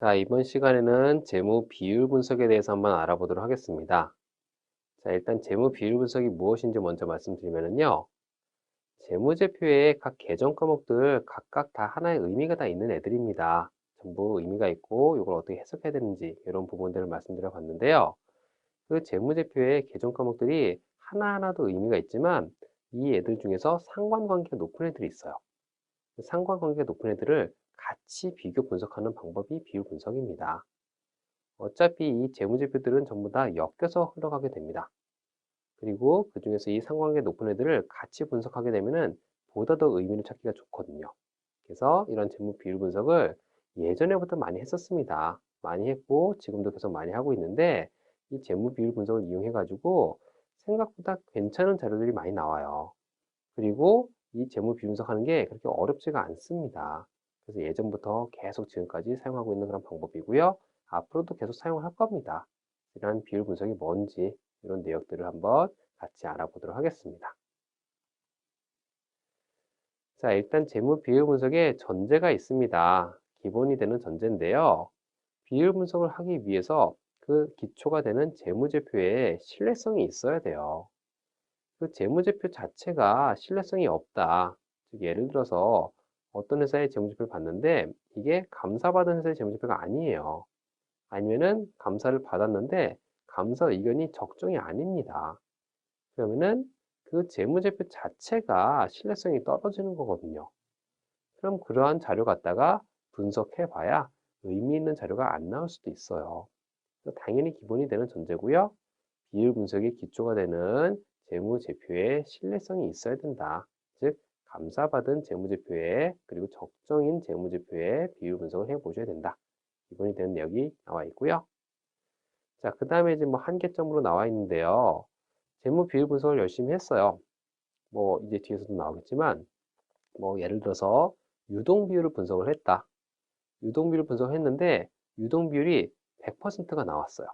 자, 이번 시간에는 재무 비율 분석에 대해서 한번 알아보도록 하겠습니다. 자, 일단 재무 비율 분석이 무엇인지 먼저 말씀드리면요. 재무제표의 각 계정 과목들 각각 다 하나의 의미가 다 있는 애들입니다. 전부 의미가 있고 이걸 어떻게 해석해야 되는지 이런 부분들을 말씀드려 봤는데요. 그 재무제표의 계정 과목들이 하나하나도 의미가 있지만 이 애들 중에서 상관관계가 높은 애들이 있어요. 그 상관관계가 높은 애들을 같이 비교 분석하는 방법이 비율 분석입니다. 어차피 이 재무제표들은 전부 다 엮여서 흘러가게 됩니다. 그리고 그 중에서 이 상관관계 높은 애들을 같이 분석하게 되면은 보다 더 의미를 찾기가 좋거든요. 그래서 이런 재무 비율 분석을 예전에부터 많이 했었습니다. 많이 했고 지금도 계속 많이 하고 있는데 이 재무 비율 분석을 이용해 가지고 생각보다 괜찮은 자료들이 많이 나와요. 그리고 이 재무 비율 분석하는 게 그렇게 어렵지가 않습니다. 그래서 예전부터 계속 지금까지 사용하고 있는 그런 방법이고요. 앞으로도 계속 사용을 할 겁니다. 이러한 비율 분석이 뭔지 이런 내역들을 한번 같이 알아보도록 하겠습니다. 자, 일단 재무 비율 분석에 전제가 있습니다. 기본이 되는 전제인데요. 비율 분석을 하기 위해서 그 기초가 되는 재무제표에 신뢰성이 있어야 돼요. 그 재무제표 자체가 신뢰성이 없다. 즉 예를 들어서 어떤 회사의 재무제표를 봤는데 이게 감사받은 회사의 재무제표가 아니에요. 아니면은 감사를 받았는데 감사 의견이 적정이 아닙니다. 그러면은 그 재무제표 자체가 신뢰성이 떨어지는 거거든요. 그럼 그러한 자료 갖다가 분석해 봐야 의미 있는 자료가 안 나올 수도 있어요. 당연히 기본이 되는 전제고요. 비율 분석의 기초가 되는 재무제표에 신뢰성이 있어야 된다. 즉 감사받은 재무제표에 그리고 적정인 재무제표에 비율 분석을 해 보셔야 된다. 기본이 되는 내역이 나와 있고요. 자, 그 다음에 이제 뭐 한계점으로 나와 있는데요. 재무 비율 분석을 열심히 했어요. 뭐 이제 뒤에서도 나오겠지만 뭐 예를 들어서 유동 비율을 분석을 했다. 유동 비율을 분석했는데 유동 비율이 100%가 나왔어요.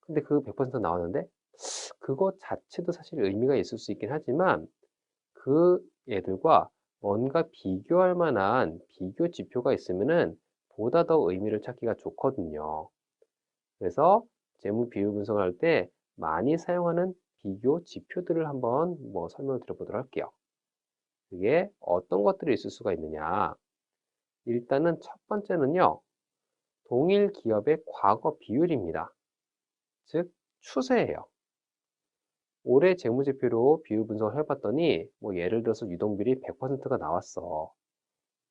근데 그 100% 나왔는데 그것 자체도 사실 의미가 있을 수 있긴 하지만 그 애들과 뭔가 비교할 만한 비교 지표가 있으면은 보다 더 의미를 찾기가 좋거든요. 그래서 재무 비율 분석을 할 때 많이 사용하는 비교 지표들을 한번 뭐 설명을 드려보도록 할게요. 그게 어떤 것들이 있을 수가 있느냐. 일단은 첫 번째는요. 동일 기업의 과거 비율입니다. 즉 추세예요. 올해 재무제표로 비율 분석을 해봤더니 뭐 예를 들어서 유동비율이 100%가 나왔어.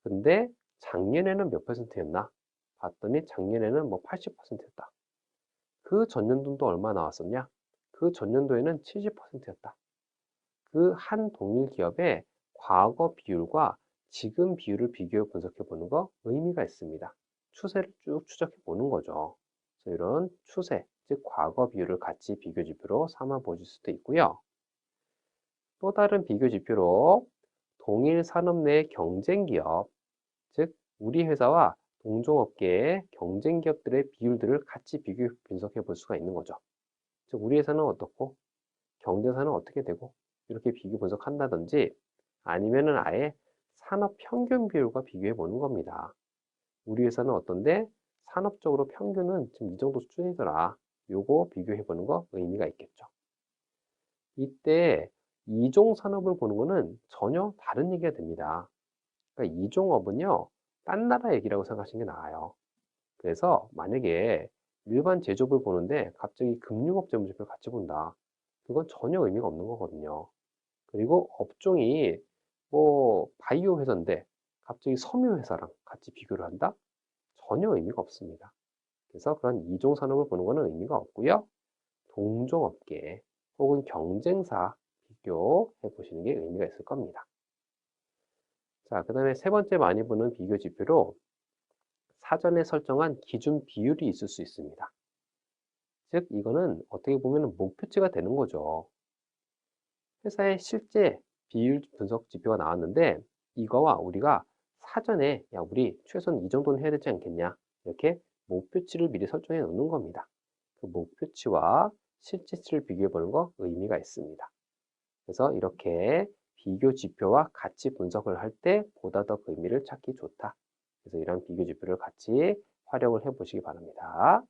근데 작년에는 몇 퍼센트였나? 봤더니 작년에는 뭐 80%였다. 그 전년도도 얼마 나왔었냐? 그 전년도에는 70%였다. 그 한 동일 기업의 과거 비율과 지금 비율을 비교해 분석해 보는 거 의미가 있습니다. 추세를 쭉 추적해 보는 거죠. 이런 추세, 즉 과거 비율을 같이 비교 지표로 삼아 보실 수도 있고요. 또 다른 비교 지표로 동일 산업 내 경쟁 기업, 즉 우리 회사와 동종업계의 경쟁 기업들의 비율들을 같이 비교 분석해 볼 수가 있는 거죠. 즉 우리 회사는 어떻고 경쟁사는 어떻게 되고 이렇게 비교 분석한다든지 아니면은 아예 산업 평균 비율과 비교해 보는 겁니다. 우리 회사는 어떤데 산업적으로 평균은 지금 이 정도 수준이더라. 요거 비교해 보는 거 의미가 있겠죠. 이때 이종 산업을 보는 거는 전혀 다른 얘기가 됩니다. 그러니까 이종업은요, 딴 나라 얘기라고 생각하시는 게 나아요. 그래서 만약에 일반 제조업을 보는데 갑자기 금융업 재무제표를 같이 본다. 그건 전혀 의미가 없는 거거든요. 그리고 업종이 뭐 바이오 회사인데 갑자기 섬유 회사랑 같이 비교를 한다? 전혀 의미가 없습니다. 그래서 그런 이종 산업을 보는 것은 의미가 없고요. 동종업계 혹은 경쟁사 비교해 보시는 게 의미가 있을 겁니다. 자, 그 다음에 세 번째 많이 보는 비교 지표로 사전에 설정한 기준 비율이 있을 수 있습니다. 즉, 이거는 어떻게 보면 목표치가 되는 거죠. 회사의 실제 비율 분석 지표가 나왔는데 이거와 우리가 사전에 야 우리 최소한 이 정도는 해야 되지 않겠냐 이렇게 목표치를 미리 설정해 놓는 겁니다. 그 목표치와 실제치를 비교해 보는 거 의미가 있습니다. 그래서 이렇게 비교 지표와 같이 분석을 할 때 보다 더 그 의미를 찾기 좋다. 그래서 이런 비교 지표를 같이 활용을 해 보시기 바랍니다.